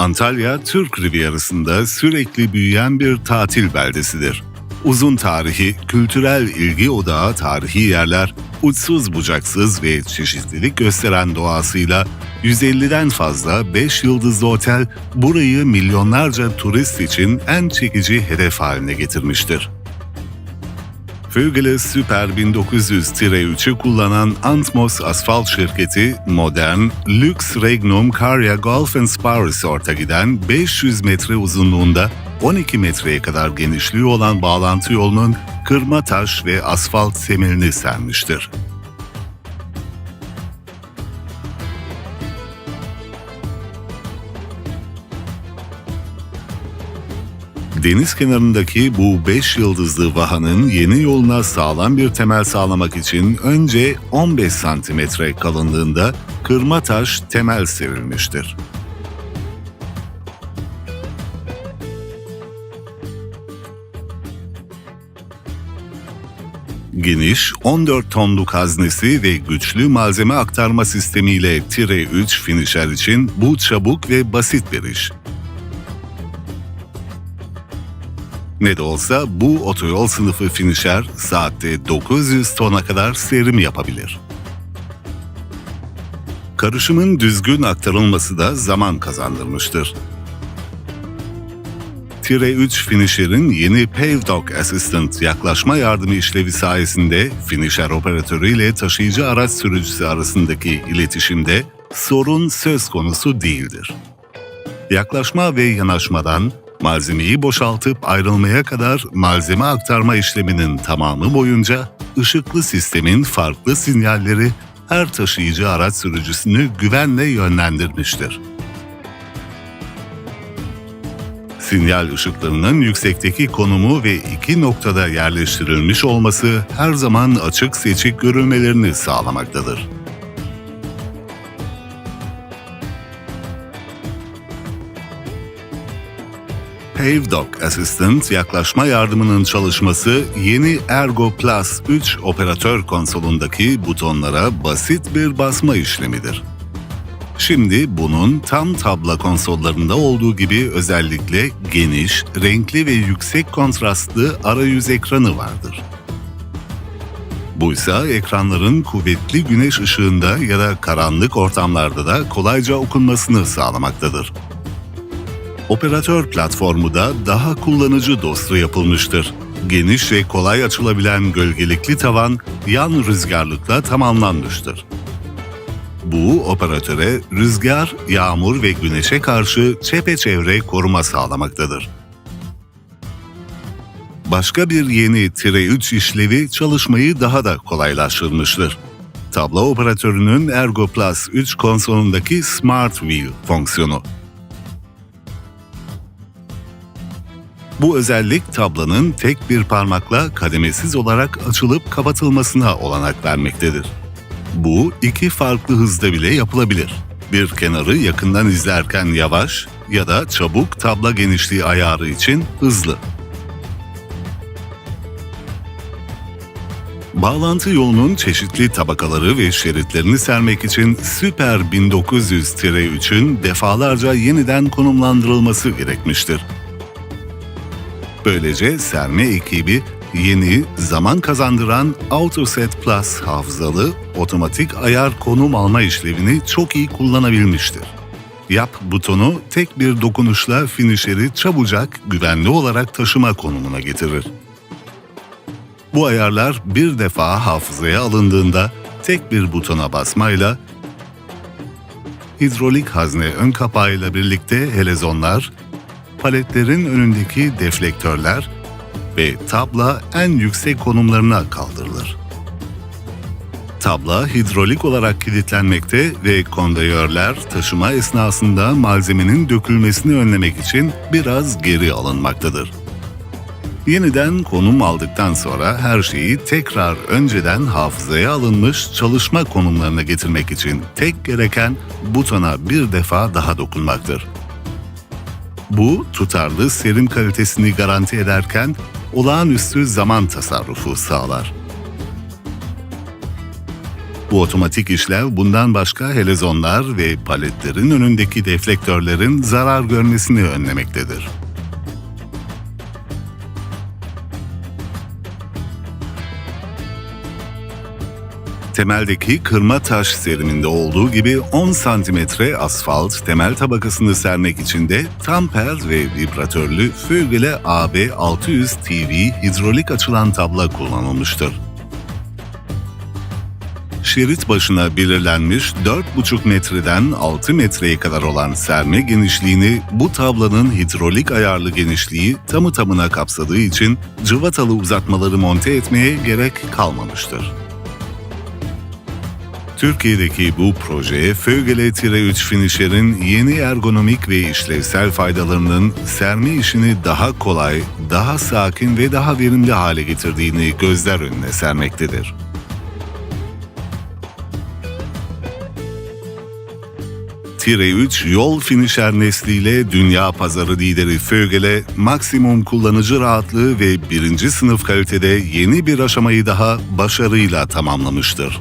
Antalya, Türk Rivierası'nda sürekli büyüyen bir tatil beldesidir. Uzun tarihi, kültürel ilgi odağı tarihi yerler, uçsuz bucaksız ve çeşitlilik gösteren doğasıyla 150'den fazla 5 yıldızlı otel burayı milyonlarca turist için en çekici hedef haline getirmiştir. Vögele Super 1900-3'ü kullanan Antmos Asfalt şirketi, modern, lüks Regnum Karya Golf and Spa Resort'a giden 500 metre uzunluğunda 12 metreye kadar genişliği olan bağlantı yolunun kırma taş ve asfalt temelini sermiştir. Deniz kenarındaki bu 5 yıldızlı vahanın yeni yoluna sağlam bir temel sağlamak için önce 15 santimetre kalınlığında kırma taş temel serilmiştir. Geniş 14 tonluk haznesi ve güçlü malzeme aktarma sistemiyle Tire 3 finişer için bu çabuk ve basit bir iş. Ne de olsa bu otoyol sınıfı finişer saatte 900 tona kadar serim yapabilir. Karışımın düzgün aktarılması da zaman kazandırmıştır. Tire 3 Finisher'in yeni Pave Dog Assistant yaklaşma yardımı işlevi sayesinde Finisher operatörü ile taşıyıcı araç sürücüsü arasındaki iletişimde sorun söz konusu değildir. Yaklaşma ve yanaşmadan malzemeyi boşaltıp ayrılmaya kadar malzeme aktarma işleminin tamamı boyunca ışıklı sistemin farklı sinyalleri her taşıyıcı araç sürücüsünü güvenle yönlendirmiştir. Sinyal ışıklarının yüksekteki konumu ve iki noktada yerleştirilmiş olması her zaman açık seçik görülmelerini sağlamaktadır. Pave Dog Assistant yaklaşma yardımının çalışması yeni Ergo Plus 3 operatör konsolundaki butonlara basit bir basma işlemidir. Şimdi bunun tam tabla konsollarında olduğu gibi özellikle geniş, renkli ve yüksek kontrastlı arayüz ekranı vardır. Buysa ekranların kuvvetli güneş ışığında ya da karanlık ortamlarda da kolayca okunmasını sağlamaktadır. Operatör platformu da daha kullanıcı dostu yapılmıştır. Geniş ve kolay açılabilen gölgelikli tavan yan rüzgarlıkla tamamlanmıştır. Bu operatöre rüzgar, yağmur ve güneşe karşı çepeçevre koruma sağlamaktadır. Başka bir yeni Tire 3 işlevi çalışmayı daha da kolaylaştırmıştır. Tablo operatörünün Ergo Plus 3 konsolundaki Smart Wheel fonksiyonu. Bu özellik tablanın tek bir parmakla kademesiz olarak açılıp kapatılmasına olanak vermektedir. Bu iki farklı hızda bile yapılabilir. Bir kenarı yakından izlerken yavaş ya da çabuk tabla genişliği ayarı için hızlı. Bağlantı yolunun çeşitli tabakaları ve şeritlerini sermek için Super 1900-3'ün defalarca yeniden konumlandırılması gerekmiştir. Böylece serme ekibi yeni, zaman kazandıran AutoSet Plus hafızalı otomatik ayar konum alma işlevini çok iyi kullanabilmiştir. Yap butonu tek bir dokunuşla finişeri çabucak, güvenli olarak taşıma konumuna getirir. Bu ayarlar bir defa hafızaya alındığında tek bir butona basmayla hidrolik hazne ön kapağıyla birlikte helezonlar, paletlerin önündeki deflektörler ve tabla en yüksek konumlarına kaldırılır. Tabla hidrolik olarak kilitlenmekte ve konveyörler taşıma esnasında malzemenin dökülmesini önlemek için biraz geri alınmaktadır. Yeniden konum aldıktan sonra her şeyi tekrar önceden hafızaya alınmış çalışma konumlarına getirmek için tek gereken butona bir defa daha dokunmaktır. Bu tutarlı serim kalitesini garanti ederken olağanüstü zaman tasarrufu sağlar. Bu otomatik işlev bundan başka helezonlar ve paletlerin önündeki deflektörlerin zarar görmesini önlemektedir. Temeldeki kırma taş seriminde olduğu gibi 10 santimetre asfalt temel tabakasını sermek için de tamper ve vibratörlü Vögele AB 600 TV hidrolik açılan tabla kullanılmıştır. Şerit başına belirlenmiş 4,5 metreden 6 metreye kadar olan serme genişliğini bu tablanın hidrolik ayarlı genişliği tamı tamına kapsadığı için cıvatalı uzatmaları monte etmeye gerek kalmamıştır. Türkiye'deki bu proje Vögele-3 Finisher'in yeni ergonomik ve işlevsel faydalarının serme işini daha kolay, daha sakin ve daha verimli hale getirdiğini gözler önüne sermektedir. Tire 3 yol finisher nesliyle dünya pazarı lideri Vögele maksimum kullanıcı rahatlığı ve birinci sınıf kalitede yeni bir aşamayı daha başarıyla tamamlamıştır.